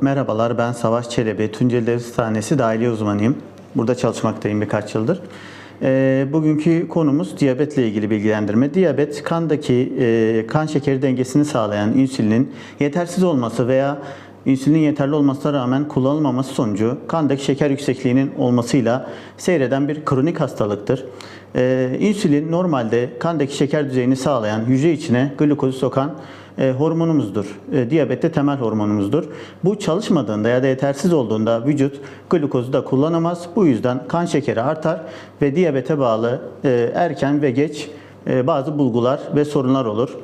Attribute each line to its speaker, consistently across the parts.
Speaker 1: Merhabalar, ben Savaş Çelebi, Tunceli Devlet Hastanesi dahiliye uzmanıyım. Burada çalışmaktayım birkaç yıldır. Ee, bugünkü konumuz diyabetle ilgili bilgilendirme. Diyabet, kandaki e, kan şekeri dengesini sağlayan insülinin yetersiz olması veya insülinin yeterli olmasına rağmen kullanılmaması sonucu kandaki şeker yüksekliğinin olmasıyla seyreden bir kronik hastalıktır. Ee, insülin normalde kandaki şeker düzeyini sağlayan, hücre içine glukozu sokan e, hormonumuzdur. E, diyabette temel hormonumuzdur. Bu çalışmadığında ya da yetersiz olduğunda vücut glukozu da kullanamaz. Bu yüzden kan şekeri artar ve diyabete bağlı e, erken ve geç e, bazı bulgular ve sorunlar olur.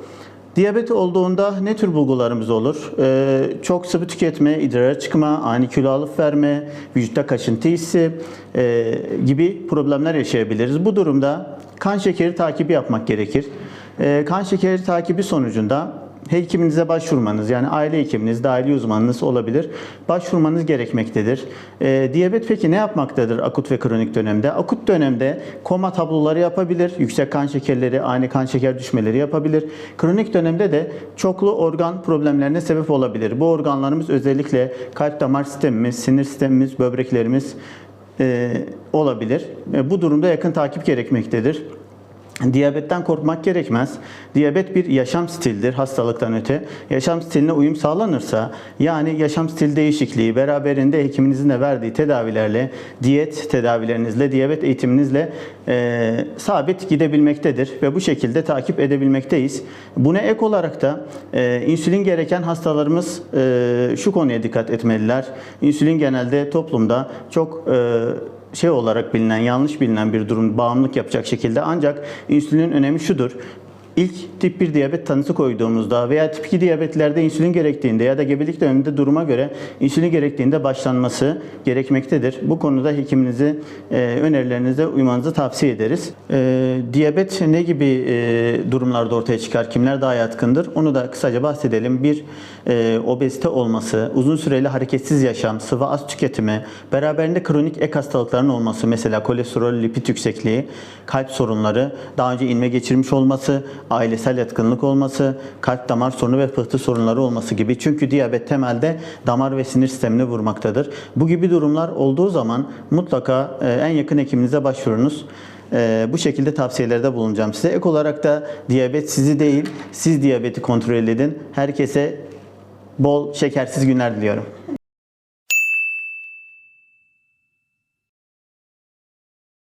Speaker 1: Diyabet olduğunda ne tür bulgularımız olur? Ee, çok sıvı tüketme, idrara çıkma, ani kilo alıp verme, vücutta kaşıntı hissi e, gibi problemler yaşayabiliriz. Bu durumda kan şekeri takibi yapmak gerekir. Ee, kan şekeri takibi sonucunda hekiminize başvurmanız yani aile hekiminiz, dahili uzmanınız olabilir. Başvurmanız gerekmektedir. Ee, diyabet peki ne yapmaktadır akut ve kronik dönemde? Akut dönemde koma tabloları yapabilir, yüksek kan şekerleri, ani kan şeker düşmeleri yapabilir. Kronik dönemde de çoklu organ problemlerine sebep olabilir. Bu organlarımız özellikle kalp damar sistemimiz, sinir sistemimiz, böbreklerimiz e, olabilir. E, bu durumda yakın takip gerekmektedir. Diyabetten korkmak gerekmez. Diyabet bir yaşam stildir hastalıktan öte. Yaşam stiline uyum sağlanırsa yani yaşam stil değişikliği beraberinde hekiminizin de verdiği tedavilerle, diyet tedavilerinizle, diyabet eğitiminizle e, sabit gidebilmektedir ve bu şekilde takip edebilmekteyiz. Buna ek olarak da e, insülin gereken hastalarımız e, şu konuya dikkat etmeliler. İnsülin genelde toplumda çok e, şey olarak bilinen, yanlış bilinen bir durum bağımlılık yapacak şekilde ancak insülinin önemi şudur. İlk tip 1 diyabet tanısı koyduğumuzda veya tip 2 diyabetlerde insülin gerektiğinde ya da gebelik döneminde duruma göre insülin gerektiğinde başlanması gerekmektedir. Bu konuda hekiminizi e, önerilerinize uymanızı tavsiye ederiz. E, diyabet ne gibi e, durumlarda ortaya çıkar? Kimler daha yatkındır? Onu da kısaca bahsedelim. Bir, obezite olması, uzun süreli hareketsiz yaşam, sıvı az tüketimi, beraberinde kronik ek hastalıkların olması, mesela kolesterol, lipid yüksekliği, kalp sorunları, daha önce inme geçirmiş olması, ailesel yatkınlık olması, kalp damar sorunu ve pıhtı sorunları olması gibi. Çünkü diyabet temelde damar ve sinir sistemini vurmaktadır. Bu gibi durumlar olduğu zaman mutlaka e, en yakın hekiminize başvurunuz. E, bu şekilde tavsiyelerde bulunacağım size. Ek olarak da diyabet sizi değil, siz diyabeti kontrol edin. Herkese bol şekersiz günler diliyorum.